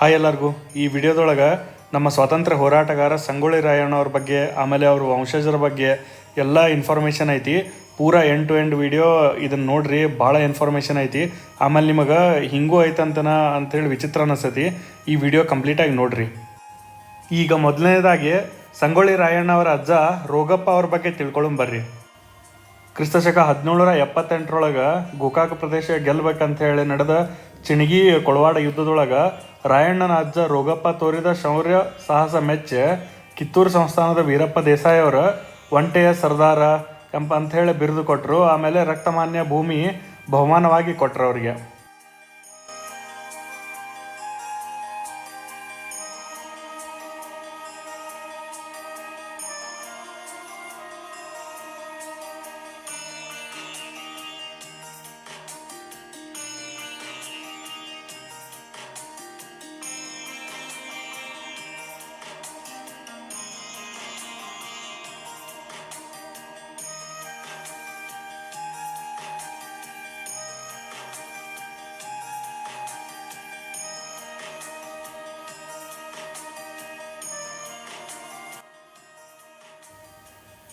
Hi ಎಲ್ಲರಿಗೂ. ಈ ವಿಡಿಯೋದೊಳಗೆ ನಮ್ಮ ಸ್ವಾತಂತ್ರ್ಯ ಹೋರಾಟಗಾರ ಸಂಗೊಳ್ಳಿ ರಾಯಣ್ಣ ಅವ್ರ ಬಗ್ಗೆ, ಆಮೇಲೆ ಅವ್ರ ವಂಶಜರ ಬಗ್ಗೆ ಎಲ್ಲ ಇನ್ಫಾರ್ಮೇಷನ್ ಐತಿ. ಪೂರಾ ಎಂಡ್ ಟು ಎಂಡ್ ವಿಡಿಯೋ ಇದನ್ನು ನೋಡ್ರಿ, ಭಾಳ ಇನ್ಫಾರ್ಮೇಷನ್ ಐತಿ. ಆಮೇಲೆ ನಿಮಗೆ ಹಿಂಗೂ ಐತಂತನ ಅಂಥೇಳಿ ವಿಚಿತ್ರ ಅನಿಸ್ತೈತಿ. ಈ ವಿಡಿಯೋ ಕಂಪ್ಲೀಟಾಗಿ ನೋಡ್ರಿ. ಈಗ ಮೊದಲನೇದಾಗಿ ಸಂಗೊಳ್ಳಿ ರಾಯಣ್ಣ ಅವರ ಅಜ್ಜ ರೋಗಪ್ಪ ಅವ್ರ ಬಗ್ಗೆ ತಿಳ್ಕೊಳ್ಳೋಣ ಬರ್ರಿ. ಕ್ರಿಸ್ತಶಕ ಹದಿನೇಳರ ಎಪ್ಪತ್ತೆಂಟರೊಳಗೆ ಗೋಕಾಕ ಪ್ರದೇಶ ಗೆಲ್ಲಬೇಕಂತ ಹೇಳಿ ನಡೆದ ಚಿಣಗಿ ಕೊಳವಾಡ ಯುದ್ಧದೊಳಗೆ ರಾಯಣ್ಣನ ಅಜ್ಜ ರೋಗಪ್ಪ ತೋರಿದ ಶೌರ್ಯ, ಸಾಹಸ, ಮೆಚ್ಚೆ ಕಿತ್ತೂರು ಸಂಸ್ಥಾನದ ವೀರಪ್ಪ ದೇಸಾಯಿ ಅವರು ಒಂಟೆಯ ಸರ್ದಾರ ಎಂಬ ಅಂಥೇಳಿ ಬಿರಿದು ಬಿರುದು ಕೊಟ್ಟರು ಆಮೇಲೆ ರಕ್ತಮಾನ್ಯ ಭೂಮಿ ಬಹುಮಾನವಾಗಿ ಕೊಟ್ಟರು ಅವರಿಗೆ.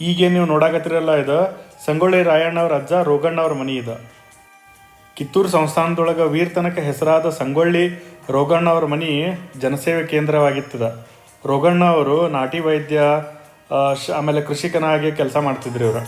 ಈಗ ನೀವು ನೋಡಾಕತ್ತಿರಲ್ಲ ಇದು. ಸಂಗೊಳ್ಳಿ ರಾಯಣ್ಣ ಅವ್ರ ಅಜ್ಜ ರೋಗಣ್ಣ ಅವ್ರ ಮನಿ ಇದು. ಕಿತ್ತೂರು ಸಂಸ್ಥಾನದೊಳಗೆ ವೀರ್ತನಕ ಹೆಸರಾದ ಸಂಗೊಳ್ಳಿ ರೋಗಣ್ಣ ಅವ್ರ ಮನಿ ಜನಸೇವೆ ಕೇಂದ್ರವಾಗಿತ್ತದ. ರೋಗಣ್ಣ ಅವರು ನಾಟಿ ವೈದ್ಯ ಆಮೇಲೆ ಕೃಷಿಕನಾಗಿ ಕೆಲಸ ಮಾಡ್ತಿದ್ರು ಇವರು.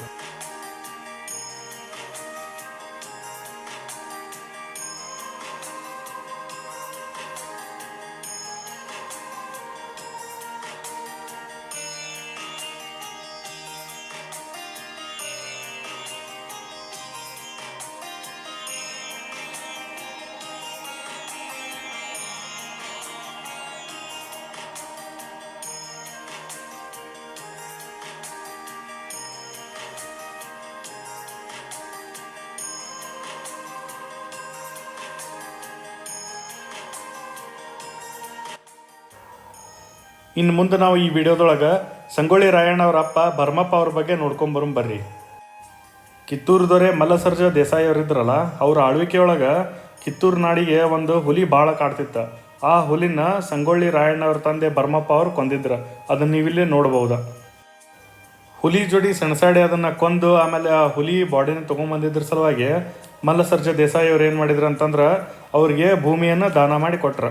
ಇನ್ನು ಮುಂದೆ ನಾವು ಈ ವಿಡಿಯೋದೊಳಗೆ ಸಂಗೊಳ್ಳಿ ರಾಯಣ್ಣ ಅವರ ಅಪ್ಪ ಭರ್ಮಪ್ಪ ಅವ್ರ ಬಗ್ಗೆ ನೋಡ್ಕೊಂಬರು ಬರ್ರಿ. ಕಿತ್ತೂರು ದೊರೆ ಮಲ್ಲಸರ್ಜ ದೇಸಾಯಿ ಅವರಿದ್ರಲ್ಲ ಅವ್ರ ಆಳ್ವಿಕೆಯೊಳಗೆ ಕಿತ್ತೂರು ನಾಡಿಗೆ ಒಂದು ಹುಲಿ ಭಾಳ ಕಾಡ್ತಿತ್ತ. ಆ ಹುಲಿನ ಸಂಗೊಳ್ಳಿ ರಾಯಣ್ಣ ಅವ್ರ ತಂದೆ ಭರ್ಮಪ್ಪ ಅವ್ರು ಕೊಂದಿದ್ರ. ಅದನ್ನ ನೀವಿಲ್ಲಿ ನೋಡ್ಬೋದು. ಹುಲಿ ಜೋಡಿ ಸೆಣಸಾಡಿ ಅದನ್ನು ಕೊಂದು ಆಮೇಲೆ ಆ ಹುಲಿ ಬಾಡಿನ ತೊಗೊಂಬಂದಿದ್ರ ಸಲುವಾಗಿ ಮಲ್ಲಸರ್ಜ ದೇಸಾಯಿ ಅವ್ರು ಏನು ಮಾಡಿದ್ರು ಅಂತಂದ್ರೆ ಅವ್ರಿಗೆ ಭೂಮಿಯನ್ನು ದಾನ ಮಾಡಿ ಕೊಟ್ರ.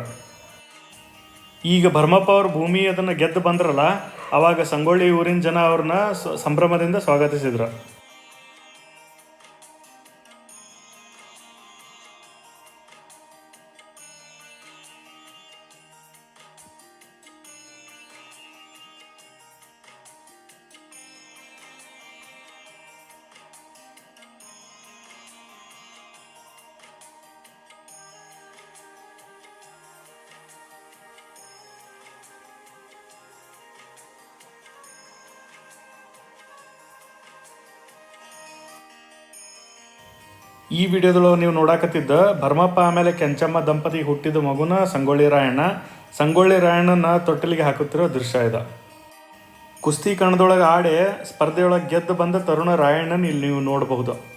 ಈಗ ಭರ್ಮಪ್ಪ ಅವ್ರ ಭೂಮಿ ಅದನ್ನ ಗೆದ್ದು ಬಂದ್ರಲ್ಲ ಅವಾಗ ಸಂಗೊಳ್ಳಿ ಊರಿನ ಜನ ಅವ್ರನ್ನ ಸಂಭ್ರಮದಿಂದ ಸ್ವಾಗತಿಸಿದ್ರು. ಈ ವಿಡಿಯೋದೊಳಗೆ ನೀವು ನೋಡಾಕತ್ತಿದ್ದ ಭರ್ಮಪ್ಪ ಆಮೇಲೆ ಕೆಂಚಮ್ಮ ದಂಪತಿ ಹುಟ್ಟಿದ ಮಗುನ ಸಂಗೊಳ್ಳಿ ರಾಯಣ್ಣ. ಸಂಗೊಳ್ಳಿ ರಾಯಣ್ಣನ ತೊಟ್ಟಿಲಿಗೆ ಹಾಕುತ್ತಿರೋ ದೃಶ್ಯ ಇದೆ. ಕುಸ್ತಿ ಕಣದೊಳಗೆ ಆಡಿ ಸ್ಪರ್ಧೆಯೊಳಗೆ ಗೆದ್ದು ಬಂದ ತರುಣ ರಾಯಣ್ಣನ ಇಲ್ಲಿ ನೀವು ನೋಡಬಹುದು.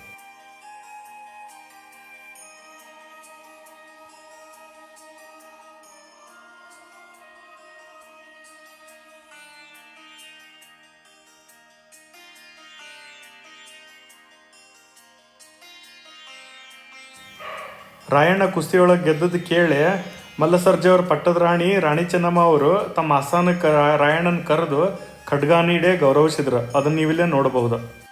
ರಾಯಣ್ಣ ಕುಸ್ತಿಯೊಳಗೆ ಗೆದ್ದದ್ದು ಕೇಳಿ ಮಲ್ಲಸರ್ಜೆಯವ್ರ ಪಟ್ಟದ ರಾಣಿ ರಾಣಿ ಚೆನ್ನಮ್ಮ ಅವರು ತಮ್ಮ ಆಸ್ಥಾನಕ್ಕೆ ರಾಯಣ್ಣನ ಕರೆದು ಖಡ್ಗ ನೀಡೇ ಗೌರವಿಸಿದ್ರು. ಅದನ್ನ ನೀವಿಲ್ಲೇ ನೋಡಬಹುದು.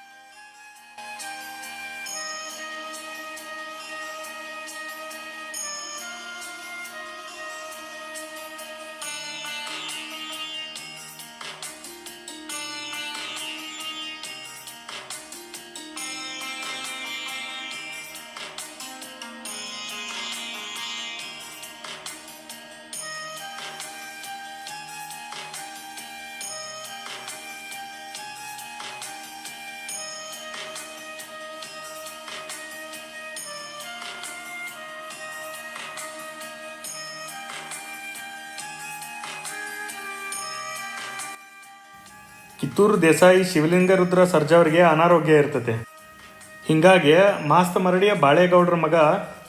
ಕಿತ್ತೂರು ದೇಸಾಯಿ ಶಿವಲಿಂಗ ರುದ್ರ ಸರ್ಜಾ ಅವರಿಗೆ ಅನಾರೋಗ್ಯ ಇರ್ತತೆ ಹಿಂಗಾಗಿ ಮಾಸ್ತ ಮರಡಿಯ ಬಾಳೆಗೌಡ್ರ ಮಗ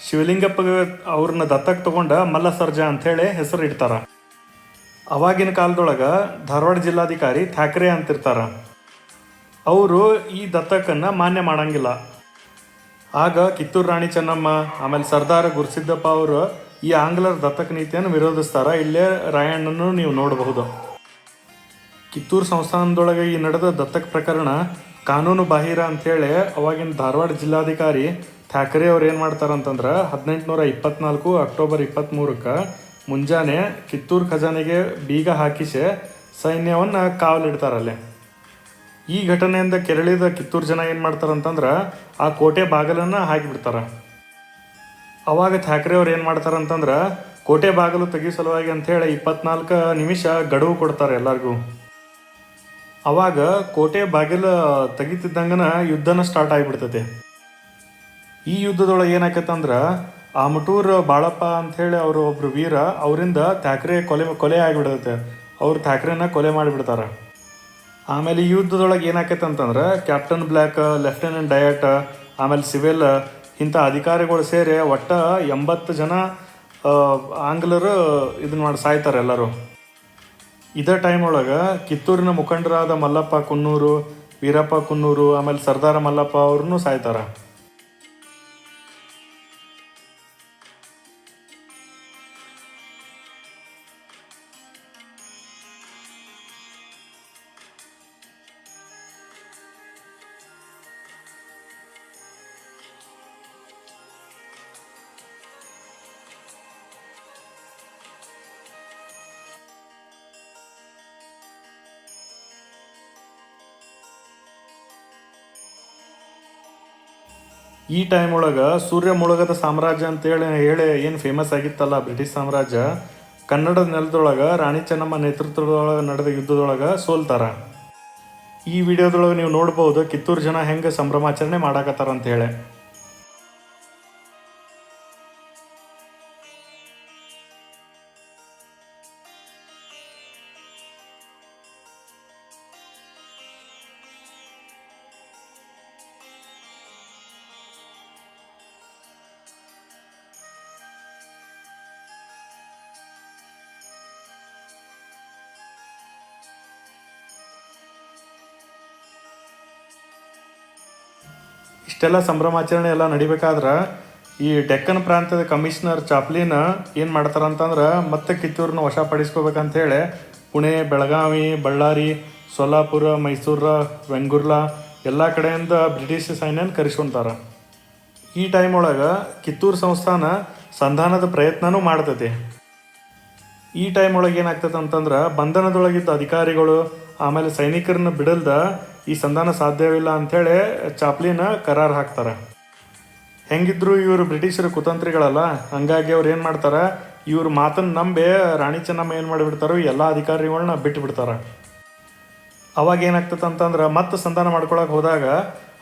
ಶಿವಲಿಂಗಪ್ಪ ಅವ್ರನ್ನ ದತ್ತಕ್ಕೆ ತಗೊಂಡ ಮಲ್ಲ ಸರ್ಜಾ ಅಂಥೇಳಿ ಹೆಸರು ಇಡ್ತಾರ. ಅವಾಗಿನ ಕಾಲದೊಳಗೆ ಧಾರವಾಡ ಜಿಲ್ಲಾಧಿಕಾರಿ ಥಾಕ್ರೆ ಅಂತಿರ್ತಾರ. ಅವರು ಈ ದತ್ತಕ್ಕನ್ನು ಮಾನ್ಯ ಮಾಡಂಗಿಲ್ಲ. ಆಗ ಕಿತ್ತೂರು ರಾಣಿ ಚೆನ್ನಮ್ಮ, ಆಮೇಲೆ ಸರ್ದಾರ ಗುರುಸಿದ್ದಪ್ಪ ಅವರು ಈ ಆಂಗ್ಲರ ದತ್ತಕ ನೀತಿಯನ್ನು ವಿರೋಧಿಸ್ತಾರ. ಇಲ್ಲೇ ರಾಯಣ್ಣನ್ನು ನೀವು ನೋಡಬಹುದು. ಕಿತ್ತೂರು ಸಂಸ್ಥಾನದೊಳಗೆ ಈ ನಡೆದ ದತ್ತಕ ಪ್ರಕರಣ ಕಾನೂನು ಬಾಹಿರ ಅಂಥೇಳಿ ಅವಾಗಿನ ಧಾರವಾಡ ಜಿಲ್ಲಾಧಿಕಾರಿ ಠಾಕ್ರೆ ಅವ್ರು ಏನು ಮಾಡ್ತಾರಂತಂದ್ರೆ ಹದಿನೆಂಟುನೂರ ಇಪ್ಪತ್ನಾಲ್ಕು ಅಕ್ಟೋಬರ್ ಇಪ್ಪತ್ತ್ಮೂರಕ್ಕೆ ಮುಂಜಾನೆ ಕಿತ್ತೂರು ಖಜಾನೆಗೆ ಬೀಗ ಹಾಕಿಸಿ ಸೈನ್ಯವನ್ನು ಕಾವಲಿಡ್ತಾರಲ್ಲೇ ಈ ಘಟನೆಯಿಂದ ಕೆರಳಿದ ಕಿತ್ತೂರು ಜನ ಏನು ಮಾಡ್ತಾರಂತಂದ್ರೆ ಆ ಕೋಟೆ ಬಾಗಿಲನ್ನು ಹಾಕಿಬಿಡ್ತಾರೆ. ಅವಾಗ ಥಾಕ್ರೆ ಅವ್ರು ಏನು ಮಾಡ್ತಾರಂತಂದ್ರೆ ಕೋಟೆ ಬಾಗಿಲು ತೆಗಿಯೋ ಸಲುವಾಗಿ ಅಂಥೇಳಿ ಇಪ್ಪತ್ನಾಲ್ಕು ನಿಮಿಷ ಗಡುವು ಕೊಡ್ತಾರೆ ಎಲ್ಲರಿಗೂ. ಅವಾಗ ಕೋಟೆ ಬಾಗಿಲು ತೆಗಿತಿದ್ದಂಗನ ಯುದ್ಧನ ಸ್ಟಾರ್ಟ್ ಆಗಿಬಿಡ್ತೈತೆ. ಈ ಯುದ್ಧದೊಳಗೆ ಏನಾಕತ್ತಂದ್ರೆ ಮಟೂರ್ ಬಾಳಪ್ಪ ಅಂಥೇಳಿ ಅವರು ಒಬ್ರು ವೀರ ಅವರಿಂದ ಥ್ಯಾಕ್ರೆ ಕೊಲೆ ಕೊಲೆ ಆಗಿಬಿಡತ್ತೆ. ಅವ್ರು ಥಾಕ್ರೆನ ಕೊಲೆ ಮಾಡಿಬಿಡ್ತಾರೆ. ಆಮೇಲೆ ಈ ಯುದ್ಧದೊಳಗೆ ಏನಾಕೈತೆ ಅಂತಂದ್ರೆ ಕ್ಯಾಪ್ಟನ್ ಬ್ಲ್ಯಾಕ್ ಲೆಫ್ಟಿನೆಂಟ್ ಡಯಟ್ ಆಮೇಲೆ ಸಿವಿಲ್ ಇಂಥ ಅಧಿಕಾರಿಗಳು ಸೇರಿ ಒಟ್ಟು ಎಂಬತ್ತು ಜನ ಆ, ಆಂಗ್ಲರು ಇದನ್ನ ಮಾಡಿ ಸಾಯ್ತಾರೆ ಎಲ್ಲರೂ. ಇದೇ ಟೈಮ್ ಒಳಗೆ ಕಿತ್ತೂರಿನ ಮುಖಂಡರಾದ ಮಲ್ಲಪ್ಪ ಕುನ್ನೂರು ವೀರಪ್ಪ ಕುನ್ನೂರು ಆಮೇಲೆ ಸರ್ದಾರ ಮಲ್ಲಪ್ಪ ಅವ್ರನ್ನೂ ಸಾಯ್ತಾರೆ. ಈ ಟೈಮ್ ಒಳಗೆ ಸೂರ್ಯ ಮುಳುಗದ ಸಾಮ್ರಾಜ್ಯ ಅಂತೇಳಿ ಹೇಳಿ ಏನು ಫೇಮಸ್ ಆಗಿತ್ತಲ್ಲ ಬ್ರಿಟಿಷ್ ಸಾಮ್ರಾಜ್ಯ? ಕನ್ನಡದ ನೆಲದೊಳಗೆ ರಾಣಿ ಚೆನ್ನಮ್ಮ ನೇತೃತ್ವದೊಳಗೆ ನಡೆದ ಯುದ್ಧದೊಳಗೆ ಸೋಲ್ತಾರ ಈ ವಿಡಿಯೋದೊಳಗೆ ನೀವು ನೋಡ್ಬೋದು ಕಿತ್ತೂರು ಜನ ಹೆಂಗೆ ಸಂಭ್ರಮಾಚರಣೆ ಮಾಡಾಕತ್ತಾರ ಹೇಳಿ. ಇಷ್ಟೆಲ್ಲ ಸಂಭ್ರಮಾಚರಣೆ ಎಲ್ಲ ನಡಿಬೇಕಾದ್ರೆ ಈ ಡೆಕ್ಕನ್ ಪ್ರಾಂತ್ಯದ ಕಮಿಷನರ್ ಚಾಪ್ಲಿನ ಏನು ಮಾಡ್ತಾರ ಅಂತಂದ್ರೆ ಮತ್ತೆ ಕಿತ್ತೂರನ್ನ ವಶಪಡಿಸ್ಕೋಬೇಕಂತ ಹೇಳಿ ಪುಣೆ, ಬೆಳಗಾವಿ, ಬಳ್ಳಾರಿ, ಸೊಲ್ಲಾಪುರ, ಮೈಸೂರ, ವೆಂಗುರ್ಲಾ ಎಲ್ಲ ಕಡೆಯಿಂದ ಬ್ರಿಟಿಷ್ ಸೈನ್ಯನ ಕರೆಸ್ಕೊಂತಾರೆ. ಈ ಟೈಮ್ ಒಳಗೆ ಕಿತ್ತೂರು ಸಂಸ್ಥಾನ ಸಂಧಾನದ ಪ್ರಯತ್ನನೂ ಮಾಡ್ತೈತಿ. ಈ ಟೈಮ್ ಒಳಗೆ ಏನಾಗ್ತದೆ ಅಂತಂದ್ರೆ ಬಂಧನದೊಳಗಿದ್ದ ಅಧಿಕಾರಿಗಳು, ಆಮೇಲೆ ಸೈನಿಕರನ್ನ ಬಿಡಲ್ದ ಈ ಸಂಧಾನ ಸಾಧ್ಯವಿಲ್ಲ ಅಂಥೇಳಿ ಚಾಪ್ಲಿನ ಕರಾರ್ ಹಾಕ್ತಾರೆ. ಹೆಂಗಿದ್ರು ಇವರು ಬ್ರಿಟಿಷರ ಕುತಂತ್ರಿಗಳಲ್ಲ, ಹಂಗಾಗಿ ಅವ್ರು ಏನು ಮಾಡ್ತಾರೆ, ಇವ್ರ ಮಾತನ್ನು ನಂಬಿ ರಾಣಿ ಚೆನ್ನಮ್ಮ ಏನು ಮಾಡಿಬಿಡ್ತಾರೋ ಎಲ್ಲ ಅಧಿಕಾರಿಗಳನ್ನ ಬಿಟ್ಟು ಬಿಡ್ತಾರೆ ಅವಾಗ ಏನಾಗ್ತದೆ ಅಂತಂದ್ರೆ ಮತ್ತೆ ಸಂಧಾನ ಮಾಡ್ಕೊಳಕ್ಕೆ ಹೋದಾಗ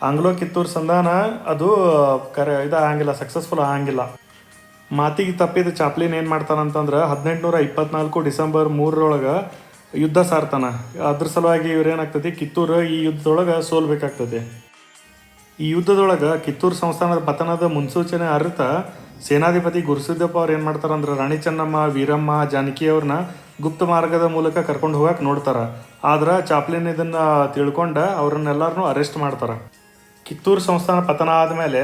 ಆಂಗ್ಲೋ ಕಿತ್ತೂರು ಸಂಧಾನ ಅದು ಕರೆ ಇದು ಆಗಂಗಿಲ್ಲ ಸಕ್ಸಸ್ಫುಲ್ ಆಗಂಗಿಲ್ಲ. ಮಾತಿಗೆ ತಪ್ಪಿದ ಚಾಪ್ಲಿನ್ ಏನು ಮಾಡ್ತಾನಂತಂದ್ರೆ ಹದಿನೆಂಟುನೂರ ಇಪ್ಪತ್ನಾಲ್ಕು ಡಿಸೆಂಬರ್ ಮೂರರೊಳಗೆ ಯುದ್ಧ ಸಾರ್ತಾನ ಅದ್ರ ಸಲುವಾಗಿ ಇವ್ರು ಏನಾಗ್ತದೆ? ಕಿತ್ತೂರು ಈ ಯುದ್ಧದೊಳಗೆ ಸೋಲ್ಬೇಕಾಗ್ತದೆ. ಈ ಯುದ್ಧದೊಳಗೆ ಕಿತ್ತೂರು ಸಂಸ್ಥಾನದ ಪತನದ ಮುನ್ಸೂಚನೆ ಅರಿತ ಸೇನಾಧಿಪತಿ ಗುರುಸಿದ್ದಪ್ಪ ಅವ್ರು ಏನು ಮಾಡ್ತಾರಂದ್ರೆ ರಾಣಿ ಚೆನ್ನಮ್ಮ, ವೀರಮ್ಮ, ಜಾನಕಿ ಅವ್ರನ್ನ ಗುಪ್ತ ಮಾರ್ಗದ ಮೂಲಕ ಕರ್ಕೊಂಡು ಹೋಗಕ್ಕೆ ನೋಡ್ತಾರೆ. ಆದ್ರೆ ಚಾಪ್ಲಿನ್ ಇದನ್ನು ತಿಳ್ಕೊಂಡು ಅವ್ರನ್ನೆಲ್ಲರನ್ನೂ ಅರೆಸ್ಟ್ ಮಾಡ್ತಾರೆ. ಕಿತ್ತೂರು ಸಂಸ್ಥಾನ ಪತನ ಆದಮೇಲೆ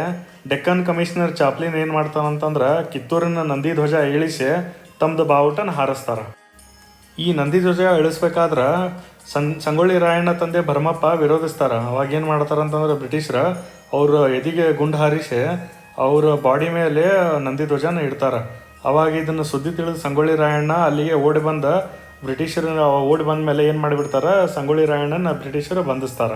ಡೆಕ್ಕನ್ ಕಮಿಷನರ್ ಚಾಪ್ಲಿನ್ ಏನು ಮಾಡ್ತಾನಂತಂದ್ರೆ ಕಿತ್ತೂರಿನ ನಂದಿ ಧ್ವಜ ಇಳಿಸಿ ತಮ್ಮದು ಬಾವುಟನ ಹಾರಿಸ್ತಾರ. ಈ ನಂದಿ ಧ್ವಜ ಇಳಿಸ್ಬೇಕಾದ್ರೆ ಸಂ, ಸಂಗೊಳ್ಳಿ ರಾಯಣ್ಣ ತಂದೆ ಭರಮಪ್ಪ ವಿರೋಧಿಸ್ತಾರ. ಅವಾಗ ಏನು ಮಾಡ್ತಾರಂತಂದ್ರೆ ಬ್ರಿಟಿಷರ ಅವರು ಎದಿಗೆ ಗುಂಡು ಹಾರಿಸಿ ಅವ್ರ ಬಾಡಿ ಮೇಲೆ ನಂದಿ ಧ್ವಜನ ಇಡ್ತಾರೆ. ಅವಾಗ ಇದನ್ನು ಸುದ್ದಿ ತಿಳಿದು ಸಂಗೊಳ್ಳಿ ರಾಯಣ್ಣ ಅಲ್ಲಿಗೆ ಓಡಿ ಬಂದ ಬ್ರಿಟಿಷರ ಓಡಿ ಬಂದ ಮೇಲೆ ಏನು ಮಾಡಿಬಿಡ್ತಾರೆ, ಸಂಗೊಳ್ಳಿ ರಾಯಣ್ಣನ ಬ್ರಿಟಿಷರು ಬಂಧಿಸ್ತಾರ.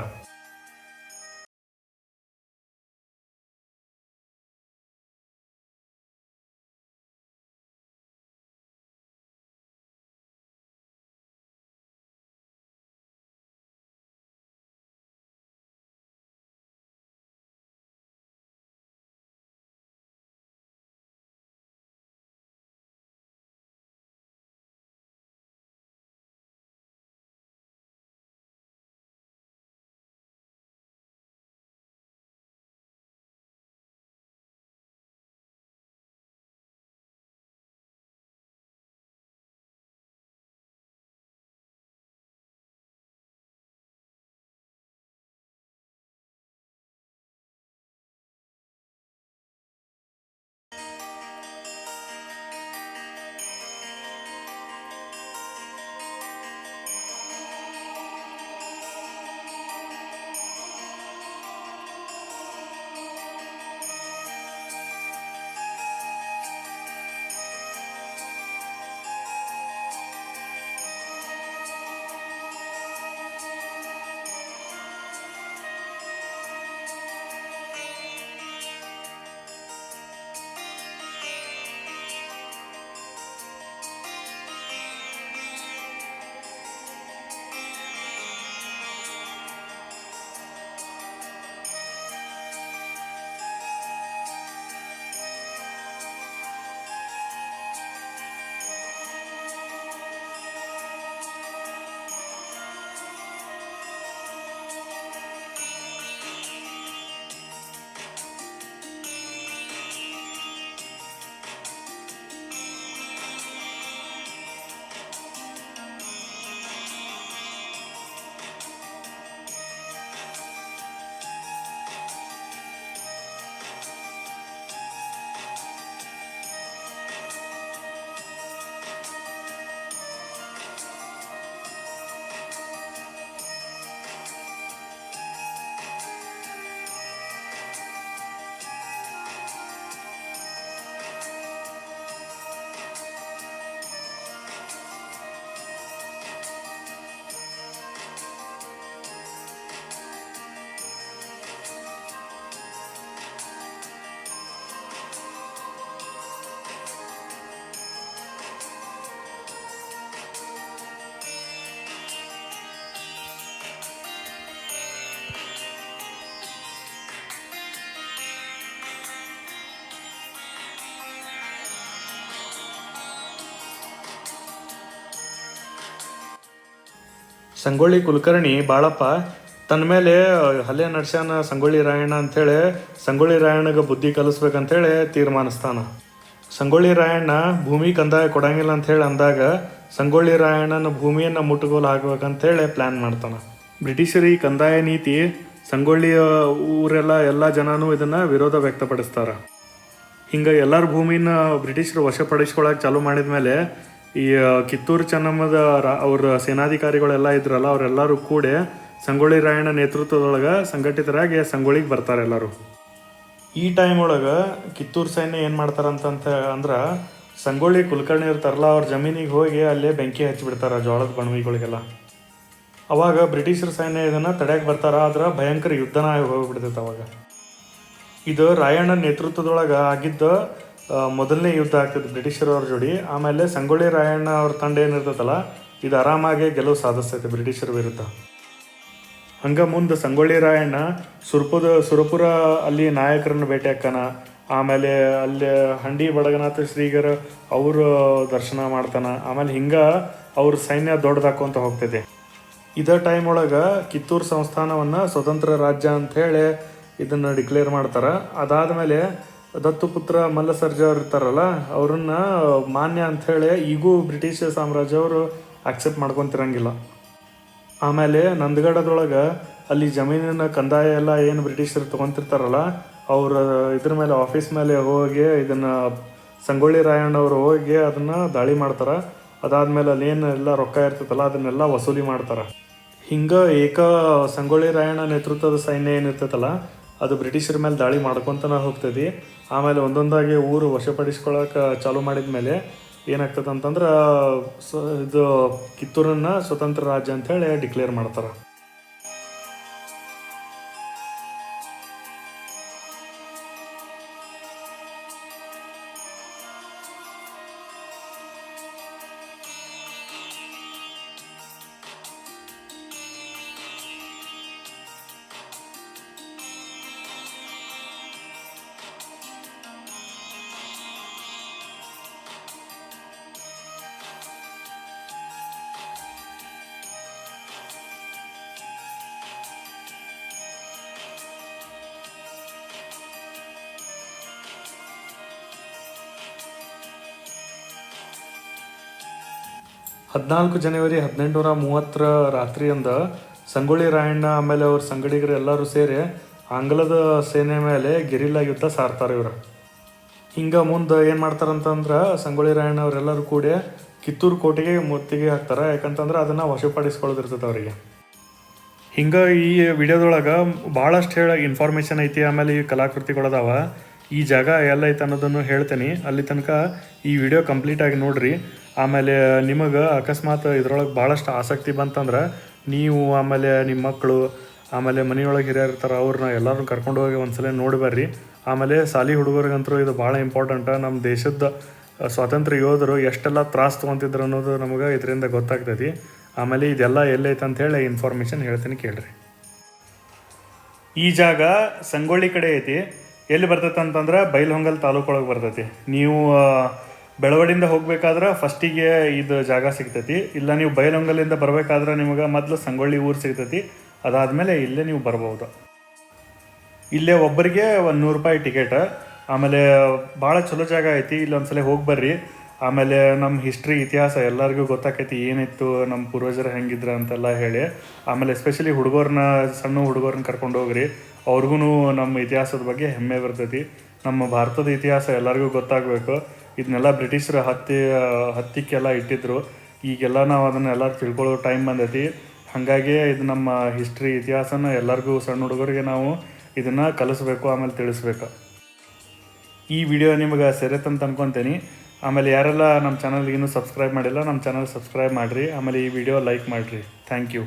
ಸಂಗೊಳ್ಳಿ ಕುಲಕರ್ಣಿ ಬಾಳಪ್ಪ, ತನ್ನ ಮೇಲೆ ಹಲ್ಲೆ ನಡ್ಸ್ಯಾನ ಸಂಗೊಳ್ಳಿ ರಾಯಣ್ಣ ಅಂಥೇಳಿ, ಸಂಗೊಳ್ಳಿ ರಾಯಣ್ಣಗೆ ಬುದ್ಧಿ ಕಲಿಸ್ಬೇಕಂತೇಳಿ ತೀರ್ಮಾನಿಸ್ತಾನ. ಸಂಗೊಳ್ಳಿ ರಾಯಣ್ಣ ಭೂಮಿ ಕಂದಾಯ ಕೊಡಂಗಿಲ್ಲ ಅಂಥೇಳಿ ಅಂದಾಗ ಸಂಗೊಳ್ಳಿ ರಾಯಣ್ಣನ ಭೂಮಿಯನ್ನು ಮುಟ್ಟುಗೋಲು ಹಾಕ್ಬೇಕಂತೇಳಿ ಪ್ಲ್ಯಾನ್ ಮಾಡ್ತಾನೆ. ಬ್ರಿಟಿಷರು ಈ ಕಂದಾಯ ನೀತಿ ಸಂಗೊಳ್ಳಿ ಊರೆಲ್ಲ ಎಲ್ಲ ಜನನೂ ಇದನ್ನು ವಿರೋಧ ವ್ಯಕ್ತಪಡಿಸ್ತಾರೆ. ಹಿಂಗೆ ಎಲ್ಲರ ಭೂಮಿನ ಬ್ರಿಟಿಷರು ವಶಪಡಿಸ್ಕೊಳಕ್ಕೆ ಚಾಲೂ ಮಾಡಿದ್ಮೇಲೆ ಈ ಕಿತ್ತೂರು ಚೆನ್ನಮ್ಮದ ರಾ- ಅವ್ರ ಸೇನಾಧಿಕಾರಿಗಳೆಲ್ಲ ಇದ್ರಲ್ಲ, ಅವರೆಲ್ಲರೂ ಕೂಡಿ ಸಂಗೊಳ್ಳಿ ರಾಯಣ್ಣ ನೇತೃತ್ವದೊಳಗೆ ಸಂಘಟಿತರಾಗಿ ಸಂಗೊಳ್ಳಿಗೆ ಬರ್ತಾರೆ ಎಲ್ಲರೂ. ಈ ಟೈಮ್ ಒಳಗೆ ಕಿತ್ತೂರು ಸೈನ್ಯ ಏನು ಮಾಡ್ತಾರಂತಂತ ಅಂದ್ರೆ ಸಂಗೊಳ್ಳಿ ಕುಲಕರ್ಣಿ ಇರ್ತಾರಲ್ಲ ಅವ್ರ ಜಮೀನಿಗೆ ಹೋಗಿ ಅಲ್ಲೇ ಬೆಂಕಿ ಹಚ್ಚಿಬಿಡ್ತಾರೆ ಜೋಳದ ಬಣವಿಗಳಿಗೆಲ್ಲ ಅವಾಗ ಬ್ರಿಟಿಷರ ಸೈನ್ಯ ಇದನ್ನು ತಡೆಯಕ್ಕೆ ಬರ್ತಾರ, ಆದ್ರೆ ಭಯಂಕರ ಯುದ್ಧನ ಹೋಗ್ಬಿಡ್ತೈತೆ ಅವಾಗ. ಇದು ರಾಯಣ್ಣ ನೇತೃತ್ವದೊಳಗೆ ಆಗಿದ್ದ ಮೊದಲನೇ ಯುದ್ಧ ಆಗ್ತದೆ ಬ್ರಿಟಿಷರವ್ರ ಜೋಡಿ. ಆಮೇಲೆ ಸಂಗೊಳ್ಳಿ ರಾಯಣ್ಣ ಅವ್ರ ತಂಡ ಏನಿರ್ತದಲ್ಲ, ಇದು ಆರಾಮಾಗೆ ಗೆಲುವು ಸಾಧಿಸ್ತೈತೆ ಬ್ರಿಟಿಷರ ವಿರುದ್ಧ. ಹಂಗ ಮುಂದೆ ಸಂಗೊಳ್ಳಿ ರಾಯಣ್ಣ ಸುರಪುದ, ಸುರಪುರ ಅಲ್ಲಿ ನಾಯಕರನ್ನು ಭೇಟಿ ಹಾಕನ ಆಮೇಲೆ ಅಲ್ಲಿ ಹಂಡಿ ಬಡಗನಾಥ ಶ್ರೀಗರ ಅವರು ದರ್ಶನ ಮಾಡ್ತಾನ. ಆಮೇಲೆ ಹಿಂಗ ಅವ್ರ ಸೈನ್ಯ ದೊಡ್ಡದಾಕೊಂತ ಹೋಗ್ತೈತೆ ಇದೇ ಟೈಮ್ ಒಳಗೆ ಕಿತ್ತೂರು ಸಂಸ್ಥಾನವನ್ನು ಸ್ವತಂತ್ರ ರಾಜ್ಯ ಅಂತ ಹೇಳಿ ಇದನ್ನು ಡಿಕ್ಲೇರ್ ಮಾಡ್ತಾರೆ. ಅದಾದಮೇಲೆ ದತ್ತುಪುತ್ರ ಮಲ್ಲಸರ್ಜ ಅವ್ರು ಇರ್ತಾರಲ್ಲ, ಅವ್ರನ್ನ ಮಾನ್ಯ ಅಂಥೇಳಿ ಈಗೂ ಬ್ರಿಟಿಷ್ ಸಾಮ್ರಾಜ್ಯ ಅವರು ಅಕ್ಸೆಪ್ಟ್ ಮಾಡ್ಕೊತಿರಂಗಿಲ್ಲ. ಆಮೇಲೆ ನಂದಗಡದೊಳಗೆ ಅಲ್ಲಿ ಜಮೀನಿನ ಕಂದಾಯ ಎಲ್ಲ ಏನು ಬ್ರಿಟಿಷರು ತೊಗೊಂತಿರ್ತಾರಲ್ಲ, ಅವ್ರ ಇದ್ರ ಮೇಲೆ ಆಫೀಸ್ ಮೇಲೆ ಹೋಗಿ ಇದನ್ನು ಸಂಗೊಳ್ಳಿ ರಾಯಣ್ಣ ಅವರು ಹೋಗಿ ಅದನ್ನು ದಾಳಿ ಮಾಡ್ತಾರೆ. ಅದಾದ್ಮೇಲೆ ಅಲ್ಲಿ ಏನು ಎಲ್ಲ ರೊಕ್ಕ ಇರ್ತೈತಲ್ಲ ಅದನ್ನೆಲ್ಲ ವಸೂಲಿ ಮಾಡ್ತಾರೆ. ಹಿಂಗೆ ಏಕ ಸಂಗೊಳ್ಳಿ ರಾಯಣ್ಣ ನೇತೃತ್ವದ ಸೈನ್ಯ ಏನಿರ್ತೈತಲ್ಲ ಅದು ಬ್ರಿಟಿಷರ ಮೇಲೆ ದಾಳಿ ಮಾಡ್ಕೊತಾನೆ ಹೋಗ್ತದೆ ಆಮೇಲೆ ಒಂದೊಂದಾಗಿ ಊರು ವಶಪಡಿಸ್ಕೊಳಕ್ಕೆ ಚಾಲೂ ಮಾಡಿದ ಮೇಲೆ ಏನಾಗ್ತದೆ ಅಂತಂದ್ರೆ ಸ ಇದು ಕಿತ್ತೂರನ್ನು ಸ್ವತಂತ್ರ ರಾಜ್ಯ ಅಂತೇಳಿ ಡಿಕ್ಲೇರ್ ಮಾಡ್ತಾರೆ. ಹದಿನಾಲ್ಕು ಜನವರಿ ಹದಿನೆಂಟುನೂರ ಮೂವತ್ತರ ರಾತ್ರಿಯಿಂದ ಸಂಗೊಳ್ಳಿ ರಾಯಣ್ಣ, ಆಮೇಲೆ ಅವ್ರ ಸಂಗಡಿಗರು ಎಲ್ಲರೂ ಸೇರಿ ಆಂಗ್ಲದ ಸೇನೆ ಮೇಲೆ ಗೆರಿಲ್ಲಾ ಯುದ್ಧ ಸಾರ್ತಾರೆ ಇವರು. ಹಿಂಗೆ ಮುಂದೆ ಏನು ಮಾಡ್ತಾರಂತಂದ್ರೆ ಸಂಗೊಳ್ಳಿ ರಾಯಣ್ಣ ಅವರೆಲ್ಲರೂ ಕೂಡಿ ಕಿತ್ತೂರು ಕೋಟೆಗೆ ಮುತ್ತಿಗೆ ಹಾಕ್ತಾರೆ. ಯಾಕಂತಂದ್ರೆ ಅದನ್ನು ವಶಪಡಿಸ್ಕೊಳ್ಳೋದಿರ್ತದೆ ಅವರಿಗೆ. ಹಿಂಗೆ ಈ ವಿಡಿಯೋದೊಳಗೆ ಭಾಳಷ್ಟು ಹೇಳ ಇನ್ಫಾರ್ಮೇಷನ್ ಐತಿ, ಆಮೇಲೆ ಈ ಕಲಾಕೃತಿಗಳದಾವ. ಈ ಜಾಗ ಎಲ್ಲ ಐತೆ ಅನ್ನೋದನ್ನು ಹೇಳ್ತೀನಿ. ಅಲ್ಲಿ ತನಕ ಈ ವಿಡಿಯೋ ಕಂಪ್ಲೀಟಾಗಿ ನೋಡ್ರಿ. ಆಮೇಲೆ ನಿಮಗೆ ಅಕಸ್ಮಾತ್ ಇದ್ರೊಳಗೆ ಭಾಳಷ್ಟು ಆಸಕ್ತಿ ಬಂತಂದ್ರೆ ನೀವು ಆಮೇಲೆ ನಿಮ್ಮ ಮಕ್ಕಳು ಆಮೇಲೆ ಮನೆಯೊಳಗೆ ಹಿರಿಯರು ಇರ್ತಾರೆ ಅವ್ರನ್ನ ಎಲ್ಲರೂ ಕರ್ಕೊಂಡು ಹೋಗಿ ಒಂದ್ಸಲ ನೋಡಿ ಬರ್ರಿ. ಆಮೇಲೆ ಸಾಲಿ ಹುಡುಗರಿಗಂತೂ ಇದು ಭಾಳ ಇಂಪಾರ್ಟೆಂಟ್ ನಮ್ಮ ದೇಶದ ಸ್ವಾತಂತ್ರ್ಯ ಯೋಧರು ಎಷ್ಟೆಲ್ಲ ತ್ರಾಸ ತೊಗೊಂತಿದ್ರು ಅನ್ನೋದು ನಮಗೆ ಇದರಿಂದ ಗೊತ್ತಾಗ್ತೈತಿ. ಆಮೇಲೆ ಇದೆಲ್ಲ ಎಲ್ಲೈತೆ ಹೇಳಿ ಇನ್ಫಾರ್ಮೇಷನ್ ಹೇಳ್ತೀನಿ ಕೇಳ್ರಿ. ಈ ಜಾಗ ಸಂಗೊಳ್ಳಿ ಕಡೆ ಐತಿ. ಎಲ್ಲಿ ಬರ್ತೈತೆ ಅಂತಂದ್ರೆ ಬೈಲಹೊಂಗಲ್ ತಾಲೂಕೊಳಗೆ ಬರ್ತೈತಿ. ನೀವು ಬೆಳವಡಿಯಿಂದ ಹೋಗ್ಬೇಕಾದ್ರೆ ಫಸ್ಟಿಗೆ ಇದು ಜಾಗ ಸಿಗ್ತೈತಿ. ಇಲ್ಲ ನೀವು ಬಯಲಂಗಲಿಂದ ಬರಬೇಕಾದ್ರೆ ನಿಮಗೆ ಮೊದಲು ಸಂಗೊಳ್ಳಿ ಊರು ಸಿಗ್ತೈತಿ. ಅದಾದಮೇಲೆ ಇಲ್ಲೇ ನೀವು ಬರ್ಬೋದು. ಇಲ್ಲೇ ಒಬ್ಬರಿಗೆ ಒಂದು ನೂರು ರೂಪಾಯಿ ಟಿಕೆಟ್ ಆಮೇಲೆ ಭಾಳ ಚಲೋ ಜಾಗ ಐತಿ, ಇಲ್ಲಿ ಒಂದ್ಸಲ ಹೋಗಿ ಬರ್ರಿ. ಆಮೇಲೆ ನಮ್ಮ ಹಿಸ್ಟ್ರಿ ಇತಿಹಾಸ ಎಲ್ಲರಿಗೂ ಗೊತ್ತಾಕೈತಿ, ಏನಿತ್ತು ನಮ್ಮ ಪೂರ್ವಜರು ಹೆಂಗಿದ್ರ ಅಂತೆಲ್ಲ ಹೇಳಿ. ಆಮೇಲೆ ಎಸ್ಪೆಷಲಿ ಹುಡುಗರನ್ನ ಸಣ್ಣ ಹುಡುಗರನ್ನ ಕರ್ಕೊಂಡು ಹೋಗ್ರಿ. ಅವ್ರಿಗೂ ನಮ್ಮ ಇತಿಹಾಸದ ಬಗ್ಗೆ ಹೆಮ್ಮೆ ಬರ್ತೈತಿ. ನಮ್ಮ ಭಾರತದ ಇತಿಹಾಸ ಎಲ್ಲರಿಗೂ ಗೊತ್ತಾಗಬೇಕು. ಇದನ್ನೆಲ್ಲ ಬ್ರಿಟಿಷರು ಹತ್ತಿ, ಹತ್ತಿಕ್ಕೆಲ್ಲ ಇಟ್ಟಿದ್ರು. ಈಗೆಲ್ಲ ನಾವು ಅದನ್ನೆಲ್ಲ ತಿಳ್ಕೊಳ್ಳೋ ಟೈಮ್ ಬಂದೈತಿ. ಹಾಗಾಗಿ ಇದು ನಮ್ಮ ಹಿಸ್ಟ್ರಿ ಇತಿಹಾಸನ ಎಲ್ಲರಿಗೂ, ಸಣ್ಣ ಹುಡುಗರಿಗೆ ನಾವು ಇದನ್ನು ಕಲಿಸ್ಬೇಕು, ಆಮೇಲೆ ತಿಳಿಸ್ಬೇಕು. ಈ ವಿಡಿಯೋ ನಿಮಗೆ ಸೇರತ್ತಂತ ಅನ್ಕೊತೀನಿ ಆಮೇಲೆ ಯಾರೆಲ್ಲ ನಮ್ಮ ಚಾನಲ್ಗೆ ಇನ್ನೂ ಸಬ್ಸ್ಕ್ರೈಬ್ ಮಾಡಿಲ್ಲ, ನಮ್ಮ ಚಾನಲ್ ಸಬ್ಸ್ಕ್ರೈಬ್ ಮಾಡಿರಿ. ಆಮೇಲೆ ಈ ವಿಡಿಯೋ ಲೈಕ್ ಮಾಡಿರಿ. Thank you